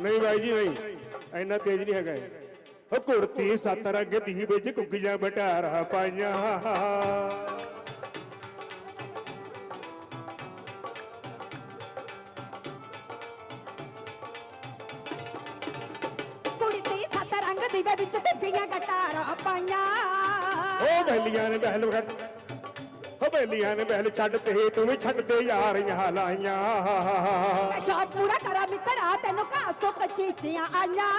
ਨਹੀਂ ਬਾਈ ਜੀ ਨਹੀਂ ਇੰਨਾ ਤੇਜ਼ ਨਹੀਂ ਹੈਗਾ ਇਹ। ਉਹ ਕੁੜਤੀ ਸੱਤ ਰੰਗ ਦੀ ਵਿੱਚ ਕੁੱਕੀਆਂ ਬਟਾਰਾ ਪਾਈਆਂ ਕੁੜੀ ਦੀ ਸੱਤ ਰੰਗ ਦੀ ਵੇ ਵਿੱਚ ਕੁੱਕੀਆਂ ਗਟਾਰਾਂ ਪਾਈਆਂ ਉਹ ਬੈਲੀਆਂ ਨੇ ਬਹਿਲ ਵਗਟ ਉਹ ਬੈਲੀਆਂ ਨੇ ਬਹਿਲ ਛੱਡ ਤੇ ਤੂੰ ਵੀ ਛੱਡ ਤੇ ਯਾਰੀਆਂ ਲਾਈਆਂ। ਮੈਂ ਸ਼ੌਕ ਪੂਰਾ ਕਰਾਂ ਮਿੱਤਰਾ ਤੈਨੂੰ ਘਾਸ ਤੋਂ ਕਚੀਚੀਆਂ ਆਈਆਂ।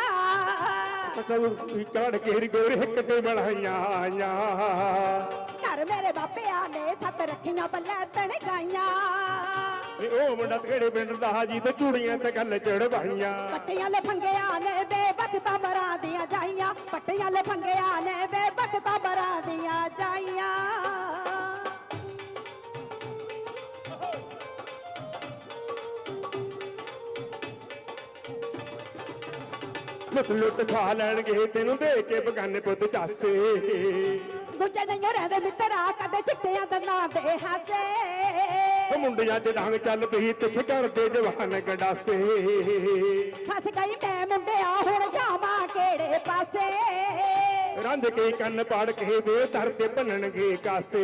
ਚਲ ਕੜ ਕੇ ਗੋਰੇ ਇੱਕ ਤੇ ਬਣਾਈਆਂ ਆਈਆਂ। ਘਰ ਮੇਰੇ ਬਾਪਿਆਂ ਨੇ ਸੱਤ ਰੱਖੀਆਂ ਬੱਲੇ ਤਣ ਗਾਈਆਂ ਏ ਉਹ ਮੁੰਡਾ ਤੇੜੇ ਪਿੰਡ ਦਾ ਹਾਜੀ ਤੇ ਚੂੜੀਆਂ ਤੇ ਗੱਲ ਚੜਵਾਈਆਂ। ਪੱਟੀਆਂ ਲਫੰਗਿਆਂ ਨੇ ਬੇਬਖਤਾ ਮਰਾਂ ਦੀਆਂ ਜਾਈਆਂ। ਪੱਟੀਆਂ ਲਫੰਗਿਆਂ ਨੇ ਬੇਬਖਤਾ ਲੁੱਟ ਲੁੱਟ ਖਾ ਲੈਣਗੇ ਤੈਨੂੰ ਦੇ ਕੇ ਬਗਾਨੇ ਪੁੱਤ ਚਾਸੇ। ਦੂਜੇ ਨਹੀਂ ਰਹਿੰਦੇ ਮਿੱਤਰਾ ਕਦੇ ਚਿੱਟਿਆਂ ਦੰਦਾਂ ਦੇ ਹਾਸੇ। ਉਹ ਮੁੰਡਿਆਂ ਤੇ ਡਾਂਗ ਚੱਲ ਪਈ ਤਿੱਖ ਕਰਦੇ ਜਵਾਨ ਗੰਡਾਸੇ। ਫਸ ਗਈ ਮੈਂ ਮੁੰਡਿਆ ਹੁਣ ਜਾਵਾਂ ਕਿਹੜੇ ਪਾਸੇ? ਰੰਧ ਕੇ ਕੰਨ ਪਾੜ ਕੇ ਵੇ ਧਰ ਤੇ ਭੰਨਣਗੇ ਕਾਸੇ।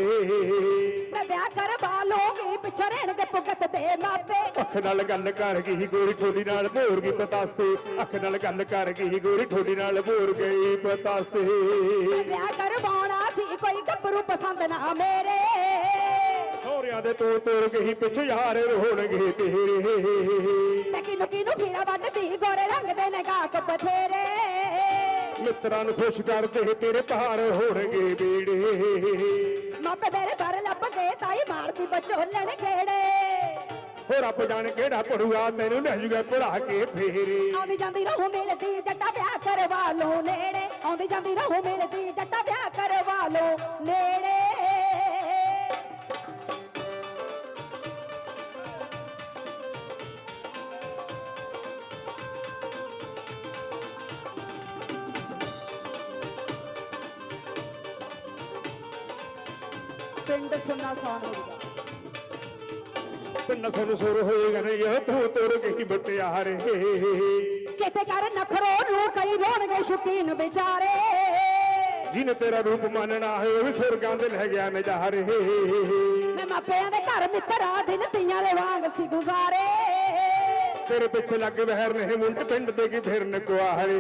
ਮੈਂ ਵਿਆਹ ਕਰਵਾ ਲੋਗੀ ਪਿੱਛੇ ਰਹਿਣਗੇ ਭੁਗਤ ਦੇ ਮਾਪੇ ਅੱਖ ਨਾਲ ਗੱਲ ਕਰ ਗਈ ਗੋਰੀ ਠੋਡੀ ਨਾਲ ਭੋਰ ਗਈ ਪਤਾਸੇ। ਅੱਖ ਨਾਲ ਗੱਲ ਕਰ ਗਈ ਗੋਰੀ ਠੋਡੀ ਨਾਲ ਭੋਰ ਗਈ ਪਤਾਸੇ। ਮੈਂ ਵਿਆਹ ਕਰਵਾਉਣਾ ਸੀ ਕੋਈ ਗੱਭਰੂ ਪਸੰਦ ਨਾ ਮੇਰੇ। ਸੋਹਰਿਆਂ ਦੇ ਤੋੜ ਤੋੜ ਗਈ ਪਿੱਛੇ ਯਾਰ ਰੋਣਗੇ ਤੇਰੇ। ਮੈਂ ਕਿਨੂੰ ਕਿਨੂੰ ਫੀਰਾ ਵੱਢਦੀ ਗੋਰੇ ਰੰਗ ਦੇ ਨੇ ਗਾਕ ਬਥੇਰੇ। ਮਿੱਤਰਾਂ ਨੂੰ ਖੁਸ਼ ਕਰਦੇ ਤੇਰੇ ਪਹਾੜ ਹੋਣਗੇ ਬੇੜੇ। ਮਾਪੇ ਮੇਰੇ ਘਰ ਲੱਭਦੇ ਤਾਈ ਮਾਰਦੀ ਬਚੋਲਣ ਖੇੜੇ। ਹੋ ਰੱਬ ਜਾਣ ਕਿਹੜਾ ਪੜੂਆ ਤੈਨੂੰ ਲੈ ਜੂਗਾ ਪੜਾ ਕੇ ਫੇਰੇ। ਆਉਂਦੀ ਜਾਂਦੀ ਰਹੂ ਮਿਲਦੀ ਜੱਟਾ ਵਿਆਹ ਕਰਵਾ ਲੋ ਨੇੜੇ। ਆਉਂਦੀ ਜਾਂਦੀ ਰਹੂ ਮਿਲਦੀ ਜੱਟਾ ਵਿਆਹ ਕਰਵਾ ਲੋ ਨੇੜੇ। ਪਿੰਡ ਸੁਣਨਾ ਸੌਣ ਹੋਊਗਾ ਪਿੰਡ ਸੁਣ ਸੁਰ ਹੋਏਗਾ ਨਹੀਂ ਤੂੰ ਤੁਰ ਗਈ ਬਟਿਆਰੇ ਚੇਤੇ ਕਰ ਨਖਰੋ ਨੂੰ ਕਈ ਰੋਣਗੇ ਸ਼ੁਕੀਨ ਵਿਚਾਰੇ। ਜਿਨ ਤੇਰਾ ਰੂਪ ਮੰਨਣਾ ਹੈ ਉਹ ਵੀ ਸੁਰਗਾਂ ਦੇ ਲੈ ਗਿਆ ਨਜ਼ਾਰੇ। ਮੈਂ ਮਾਪਿਆਂ ਦੇ ਘਰ ਮਿੱਤਰਾ ਦਿਨ ਤੀਆਂ ਦੇ ਵਾਂਗ ਸੀ ਗੁਜ਼ਾਰੇ। ਤੇਰੇ ਪਿੱਛੇ ਲੱਗ ਬਹਿਰ ਨੇ ਮੁੰਡ ਪਿੰਡ ਤੇ ਕੀ ਫਿਰਨ ਕੁਆਰੇ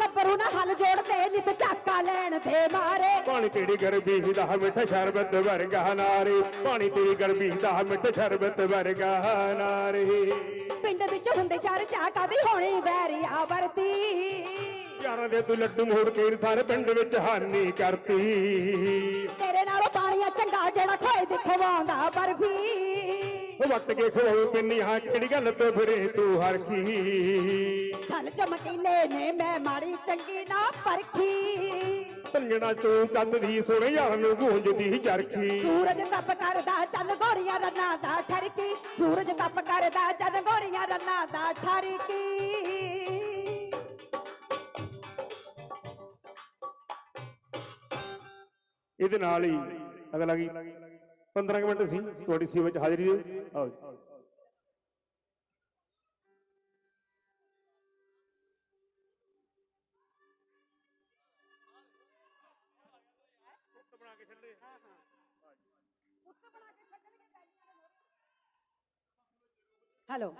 ਗੱਭਰੂ ਨਾ ਹਲ ਜੋੜਦੇ ਨਿਤ ਝਾਕਾ ਲੈਣ ਤੇ ਮਾਰੇ। ਪਾਣੀ ਤੇਰੀ ਗਰਬੀ ਦਾ ਮਿੱਠਾ ਸ਼ਰਬਤ ਵਰਗਾ ਨਾਰੇ। ਪਾਣੀ ਤੇਰੀ ਗਰਬੀ ਦਾ ਮਿੱਠਾ ਸ਼ਰਬਤ ਵਰਗਾ ਨਾਰੇ। ਪਿੰਡ ਵਿੱਚ ਹੁੰਦੇ ਚਾਰ ਝਾਕਾ ਦੀ ਹੋਣੀ ਵੈਰੀਆ ਵਰਤੀ ਯਾਰਾਂ ਦੇ ਤੂੰ ਲੱਡੂ ਮੋੜ ਕੇ ਸਾਰੇ ਪਿੰਡ ਵਿੱਚ ਹਾਨੀ ਕਰਤੀ। ਤੇਰੇ ਨਾਲੋਂ ਪਾਣੀਆਂ ਚੰਗਾ ਜਿਹੜਾ ਖੋਏ ਦਿਖਵਾਉਂਦਾ ਬਰਫੀ। ਵੱਟ ਕੇ ਖੋਲ ਪਿੰਨੀਆਂ ਕਿਹੜੀ ਗੱਲ ਤੋਂ ਫਿਰੇ ਤੂੰ ਹਰਖੀ ਥਲ ਚਮਕੀਲੇ ਨੇ ਮੈਂ ਮਾੜੀ ਚੰਗੀ ਨਾ ਪਰਖੀ। ਤੰਗਣਾ ਤੂੰ ਕੰਦ ਦੀ ਯਾਰ ਨੂੰ ਗੂੰਜਦੀ ਚਰਖੀ। ਸੂਰਜ ਤਪ ਕਰਦਾ ਚੰਨ ਗੋਰੀਆਂ ਰੰਨਾਂ ਦਾ ਠਰਕੀ। ਸੂਰਜ ਤਪ ਕਰਦਾ ਚੰਨ ਗੋਰੀਆਂ ਰੰਨਾਂ ਦਾ ਠਰਕੀ। ਇਹਦੇ ਨਾਲ ਹੀ ਅਗਲਾ ਕੀ? 15 ਕੁ ਮਿੰਟ ਸੀ ਤੁਹਾਡੀ ਸੇਵਾ ਚ ਹਾਜ਼ਰੀ ਦਿਓ ਆਓ ਜੀ। ਹੈਲੋ